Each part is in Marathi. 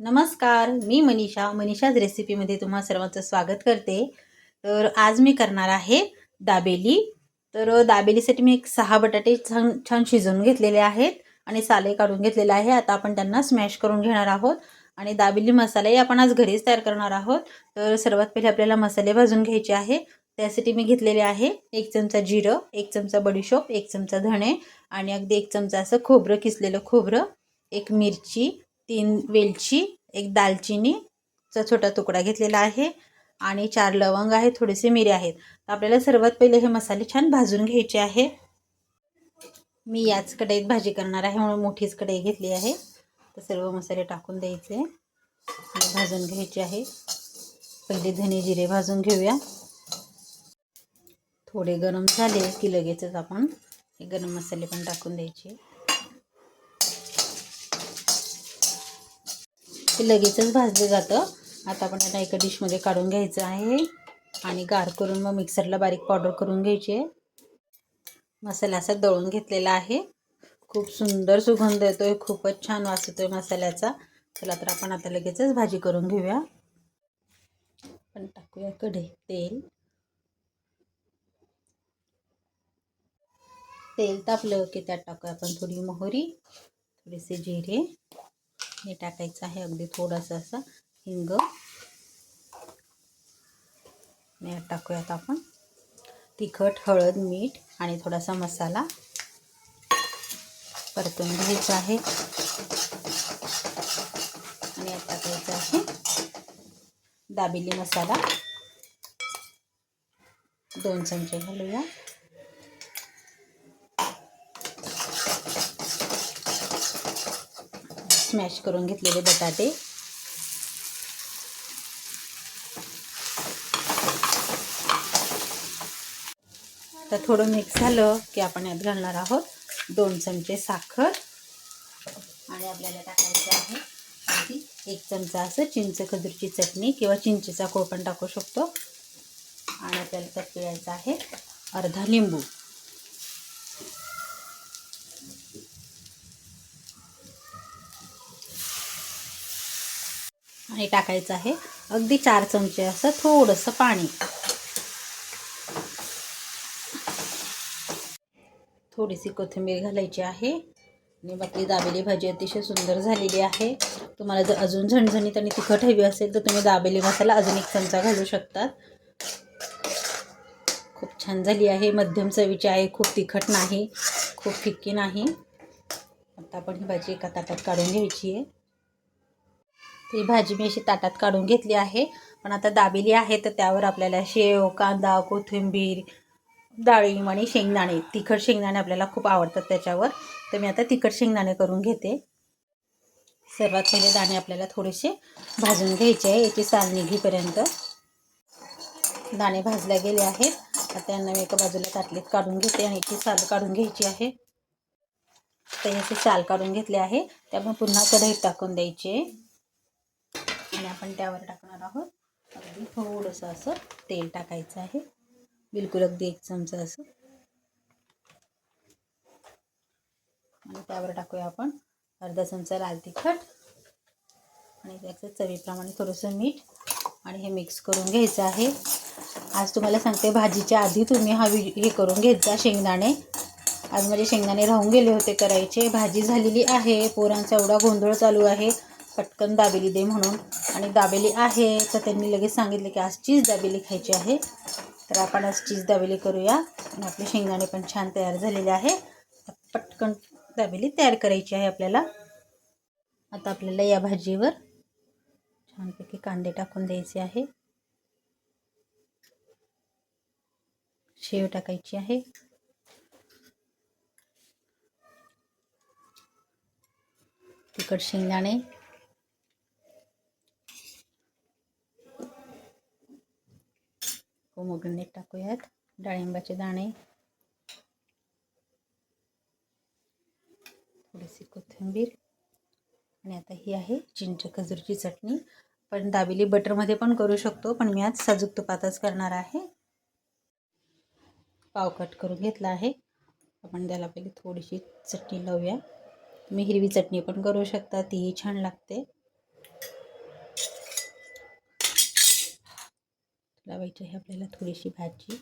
नमस्कार मी मनीषा. मनीषाज रेसिपीमध्ये तुम्हा सर्वांचं स्वागत करते. तर आज मी करणार आहे दाबेली. तर दाबेलीसाठी मी एक सहा बटाटे छान छान शिजवून घेतलेले आहेत आणि साले काढून घेतलेले आहे. आता आपण त्यांना स्मॅश करून घेणार आहोत. आणि दाबेली मसालाही आपण आज घरीच तयार करणार आहोत. तर सर्वात पहिले आपल्याला मसाले भाजून घ्यायचे आहे. त्यासाठी मी घेतलेले आहे एक चमचा जिरं एक चमचा बडीशोप एक चमचा धणे आणि अगदी एक चमचा असं खोबरं किसलेलं खोबरं एक मिरची तीन वेलची एक दालचिनीचा छोटा तुकडा घेतलेला आहे आणि चार लवंग आहे थोडेसे मिरे आहेत. तर आपल्याला सर्वात पहिले हे मसाले छान भाजून घ्यायचे आहे. मी याच कढईत भाजी करणार आहे म्हणून मोठीच कढई घेतली आहे. तर सर्व मसाले टाकून द्यायचे. भाजून घ्यायचे आहे. पहिले धने जिरे भाजून घेऊया. थोडे गरम झाले की लगेचच आपण हे गरम मसाले पण टाकून द्यायचे. ते लगेचच भाजलं जातं. आता आपण आता एका डिशमध्ये काढून घ्यायचं आहे. आणि गार करून मग मिक्सरला बारीक पावडर करून घ्यायची आहे. मसाला असा दळून घेतलेला आहे. खूप सुंदर सुगंध येतो आहे खूपच छान वास आहे मसाल्याचा. चला तर आपण आता लगेचच भाजी करून घेऊया. पण टाकूया कढई तेल. तेल तापलं की त्यात टाकूया आपण थोडी मोहरी थोडेसे जिरे. हे टाकायचं आहे. अगदी थोडंसं असं हिंग. यात टाकूयात आपण. तिखट हळद मीठ आणि थोडासा मसाला परतून घ्यायचा आहे. आणि यात टाकायचं आहे दाबिली मसाला. दोन चमचे घालूया स्मॅश करून घेतलेले बटाटे. तर थोडं मिक्स झालं की आपण यात घालणार आहोत दोन चमचे साखर. आणि आपल्याला टाकायचे आहे एक चमचा असं चिंच खजूरची चटणी किंवा चिंचेचा कोळ पण टाकू शकतो. आणि आपल्याला त्यात पिळायचं आहे अर्धा लिंबू. आणि टाकायचं आहे. अगदी चार चमचे असं थोडंसं पाणी. थोडीशी कोथिंबीर घालायची आहे. आणि बाकी दाबेली भाजी अतिशय सुंदर झालेली आहे. तुम्हाला जर अजून झणझणीत आणि तिखट हवी असेल तर तुम्ही दाबेली मसाला अजून एक चमचा घालू शकतात खूप छान झाली आहे. मध्यम चवीची आहे. खूप तिखट नाही. खूप फिक्की नाही. आता आपण ही भाजी एका ताटात काढून घ्यायची आहे. ती भाजी मी अशी ताटात काढून घेतली आहे. पण आता दाबेली आहे तर त्यावर आपल्याला शेव कांदा कोथिंबीर डाळिंब आणि शेंगदाणे. तिखट शेंगदाणे आपल्याला खूप आवडतात त्याच्यावर. तर मी आता तिखट शेंगदाणे करून घेते. सर्वात पहिले दाणे आपल्याला थोडेसे भाजून घ्यायचे आहे. याची साल निघीपर्यंत दाणे भाजल्या गेले आहेत. आता यांना मी एका बाजूला ताटलीत काढून घेते आणि याची साल काढून घ्यायची आहे. तर याची साल काढून घेतली आहे. त्यामुळे पुन्हा कढईत टाकून द्यायची. आहे आणि आपण त्यावर टाकणार आहोत. अगदी थोडंसं असं तेल टाकायचं आहे. बिलकुल अगदी एक चमचा असं. आणि त्यावर टाकूया आपण अर्धा चमचा लाल तिखट. आणि त्याचं चवीप्रमाणे थोडंसं मीठ आणि हे मिक्स करून घ्यायचं आहे. आज तुम्हाला सांगते भाजीच्या आधी तुम्ही हा वि हे करून घेत जा शेंगदाणे. आज माझे शेंगदाणे राहून गेले होते करायचे. भाजी झालेली आहे. पोरांचा एवढा गोंधळ चालू आहे. पटकन दाबेली दे म्हणून. आणि दाबेली आहे तर त्यांनी लगेच सांगितलं की आज चीज दाबेली खायची आहे. तर आपण आज चीज दाबेली करूया. आणि आपले शेंगदाणे पण छान तयार झालेले आहे. पटकन दाबेली तयार करायची आहे आपल्याला. आता आपल्याला या भाजीवर छानपैकी कांदे टाकून द्यायचे आहे. शेव टाकायची आहे. तिखट शेंगदाणे मोगंडे टाकूयात. डाळिंबाचे दाणे. थोडीशी कोथिंबीर. आणि आता ही आहे चिंच खजूरची चटणी. पण दाबेली बटरमध्ये पण करू शकतो पण मी आज साजूक तुपातच करणार आहे. पाव कट करून घेतला आहे. आपण त्याला पहिले थोडीशी चटणी लावूया. तुम्ही हिरवी चटणी पण करू शकता तीही छान लागते. लावायची आहे आपल्याला थोडीशी भाजी.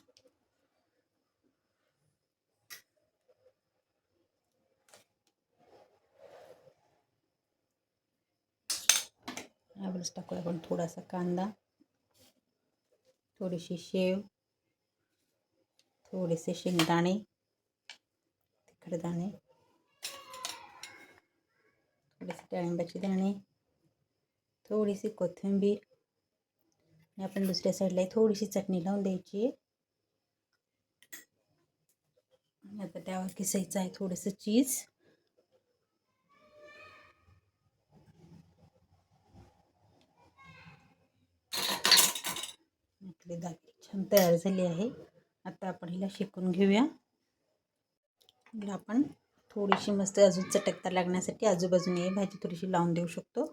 यावरच टाकूया आपण थोडासा कांदा. थोडीशी शेव. थोडेसे शेंगदाणे. तिखडदाणे थोडेसे डाळिंबाचे दाणे. थोडीशी कोथिंबीर. आणि आपण दुसऱ्या साईडला थोडीशी चटणी लावून द्यायची. आहे आणि आता त्यावर किसायचं आहे थोडंसं चीज. आपली दाल छान तयार झाली आहे. आता आपण हिला शेकून घेऊया. हिला आपण थोडीशी मस्त अजून चटकता लागण्यासाठी आजूबाजूने भाजी थोडीशी लावून देऊ शकतो.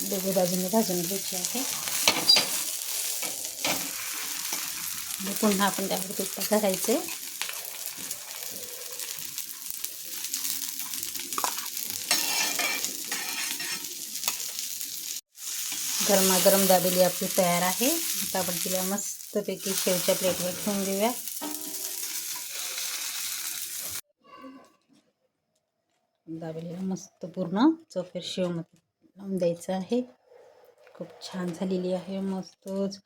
दोघे बाजूने भाजून घ्यायची आहे. पुन्हा आपण त्यावर तुप्पा करायचे गरमागरम दाबेली आपली तयार आहे. आता आपण तिला मस्तपैकी शेवच्या प्लेटवर ठेवून देऊया. दाबेलीला मस्त पूर्ण चौफेर शेवमध्ये. लावून द्यायचं आहे. खूप छान झालेली आहे मस्तच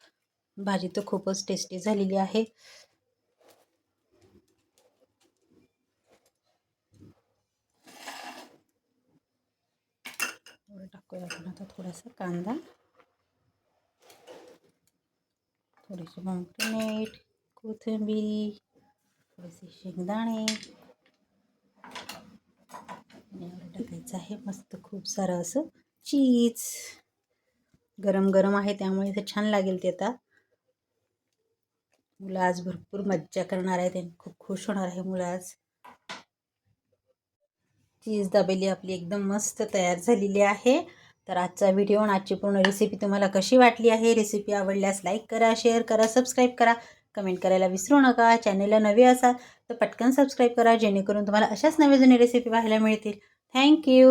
भाजी तर खूपच टेस्टी झालेली आहे. टाकूया आपण आता थोडासा कांदा. थोडीशी मीठ कोथिंबीर थोडेसे शेंगदाणे. टाकायचं आहे. मस्त खूप सारं असं चीज. गरम गरम आहे त्यामुळे इथे छान लागेल ते आता. मुलं आज भरपूर मज्जा करणार आहे त्यांनी खूप खुश होणार आहे मुलं आज. चीज दाबेली आपली एकदम मस्त तयार झालेली आहे. तर आजचा व्हिडिओ आणि आजची पूर्ण रेसिपी तुम्हाला कशी वाटली आहे? रेसिपी आवडल्यास लाईक करा शेअर करा सबस्क्राईब करा. कमेंट करायला विसरू नका. चॅनेलला नवे असाल तर पटकन सबस्क्राईब करा जेणेकरून तुम्हाला अशाच नवे जुने रेसिपी पाहायला मिळतील. थँक्यू